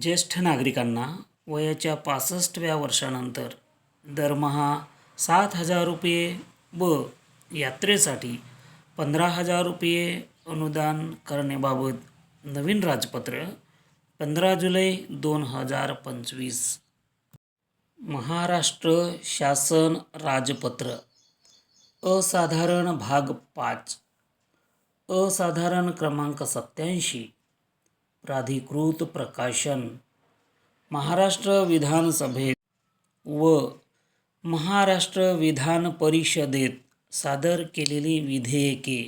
ज्येष्ठ नागरिकांना वयाच्या पासष्टव्या वर्षानंतर दरमहा सात हजार रुपये व यात्रेसाठी पंधरा हजार रुपये अनुदान करण्याबाबत नवीन राजपत्र पंधरा जुलै दोन हजार पंचवीस. महाराष्ट्र शासन राजपत्र. असाधारण भाग पाच. असाधारण क्रमांक सत्याऐंशी प्राधिकृत प्रकाशन महाराष्ट्र विधानसभेत व महाराष्ट्र विधान परिषदेत सादर केलेली विधेयके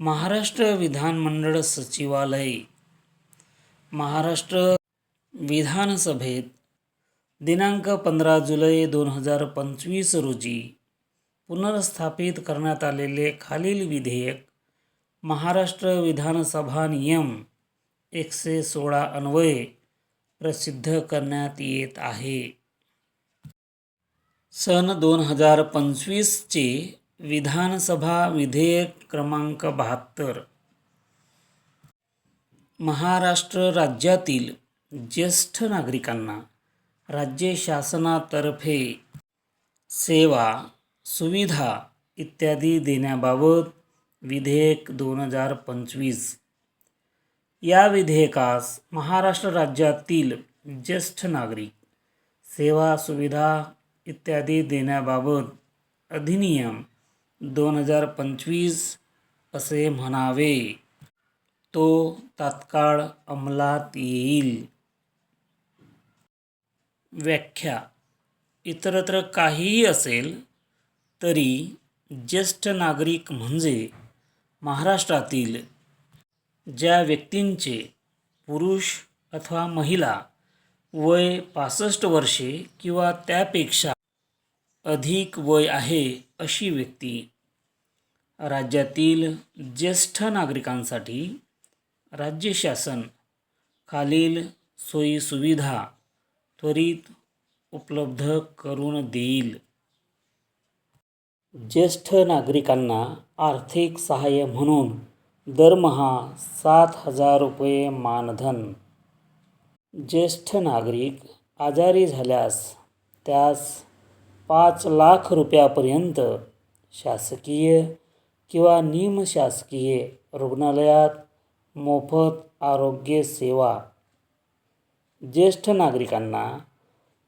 महाराष्ट्र विधानमंडळ सचिवालय महाराष्ट्र विधानसभेत दिनांक पंधरा जुलै दोन हजार पंचवीस रोजी पुनर्स्थापित करण्यात आलेले खालील विधेयक महाराष्ट्र विधानसभा नियम एकशे सोळा अन्वये प्रसिद्ध करण्यात येत आहे. सन दोन हजार पंचवीसचे विधानसभा विधेयक क्रमांक बहात्तर. महाराष्ट्र राज्यातील ज्येष्ठ नागरिकांना राज्य शासनातर्फे सेवा सुविधा इत्यादी देण्याबाबत विधेयक दोन हजार पंचवीस या विधेयकास महाराष्ट्र राज्यातील ज्येष्ठ नागरिक सेवा सुविधा इत्यादी देण्याबाबत अधिनियम दोन हजार पंचवीस असे म्हणावे. तो तात्काळ अंमलात येईल. व्याख्या. इतरत्र काहीही असेल तरी ज्येष्ठ नागरिक म्हणजे महाराष्ट्रातील ज्या व्यक्तींचे पुरुष अथवा महिला वय पासष्ट वर्षे किंवा त्यापेक्षा अधिक वय आहे अशी व्यक्ती राज्यातील ज्येष्ठ नागरिकांसाठी राज्य शासन खालील सोयीसुविधा त्वरित उपलब्ध करून देईल. ज्येष्ठ नागरिकांना आर्थिक सहाय्य म्हणून दरमहा सात हजार रुपये मानधन. ज्येष्ठ नागरिक आजारी झाल्यास त्यास पाच लाख रुपयापर्यंत शासकीय किंवा निमशासकीय रुग्णालयात मोफत आरोग्य सेवा. ज्येष्ठ नागरिकांना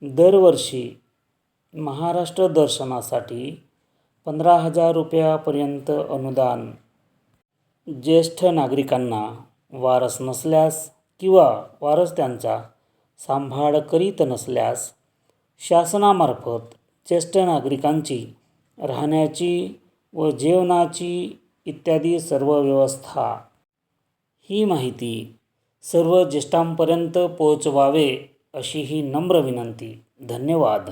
दरवर्षी महाराष्ट्र दर्शनासाठी पंधरा हजार रुपयापर्यंत अनुदान ज्येष्ठ नागरिकांना वारस नसल्यास किंवा वारस त्यांचा सांभाळ करीत नसल्यास शासनामार्फत ज्येष्ठ नागरिकांची राहण्याची व जेवणाची इत्यादी सर्व व्यवस्था ही माहिती सर्व ज्येष्ठांपर्यंत पोहोचवावे अशी ही नम्र विनंती. धन्यवाद.